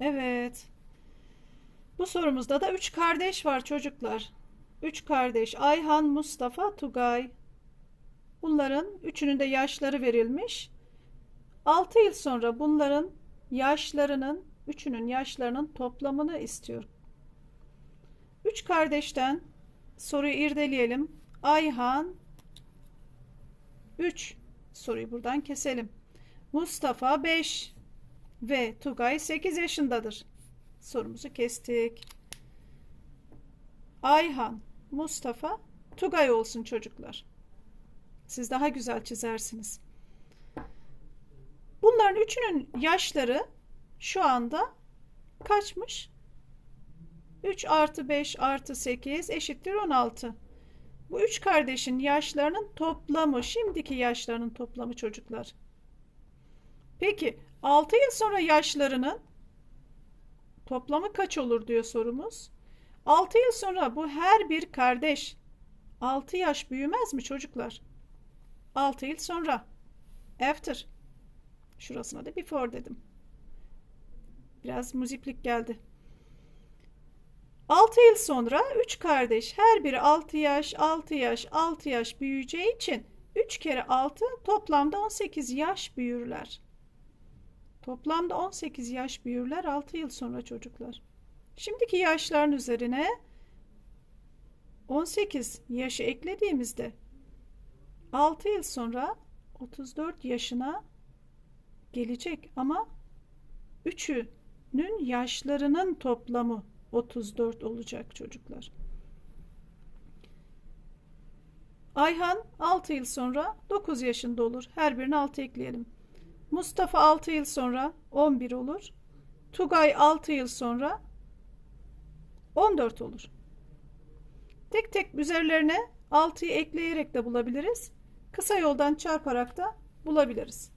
Evet. Bu sorumuzda da üç kardeş var çocuklar. Üç kardeş Ayhan, Mustafa, Tugay. Bunların üçünün de yaşları verilmiş. 6 yıl sonra bunların yaşlarının, üçünün yaşlarının toplamını istiyor. Üç kardeşten soruyu irdeleyelim. Ayhan 3 soruyu buradan keselim. Mustafa 5 ve Tugay 8 yaşındadır. Sorumuzu kestik. Ayhan, Mustafa, Tugay olsun çocuklar. Siz daha güzel çizersiniz. Bunların üçünün yaşları şu anda kaçmış? 3 artı 5 artı 8 eşittir 16. Bu üç kardeşin yaşlarının toplamı, şimdiki yaşlarının toplamı çocuklar. Peki 6 yıl sonra yaşlarının toplamı kaç olur diyor sorumuz. 6 yıl sonra bu her bir kardeş 6 yaş büyümez mi çocuklar? 6 yıl sonra after şurasına da before dedim. Biraz muziplik geldi. 6 yıl sonra 3 kardeş her biri 6 yaş, 6 yaş, 6 yaş büyüyeceği için 3 kere 6 toplamda 18 yaş büyürler. Toplamda 18 yaş büyürler 6 yıl sonra çocuklar. Şimdiki yaşların üzerine 18 yaşı eklediğimizde 6 yıl sonra 34 yaşına gelecek ama üçünün yaşlarının toplamı 34 olacak çocuklar. Ayhan 6 yıl sonra 9 yaşında olur. Her birine 6 ekleyelim. Mustafa 6 yıl sonra 11 olur. Tugay 6 yıl sonra 14 olur. Tek tek üzerlerine 6'yı ekleyerek de bulabiliriz. Kısa yoldan çarparak da bulabiliriz.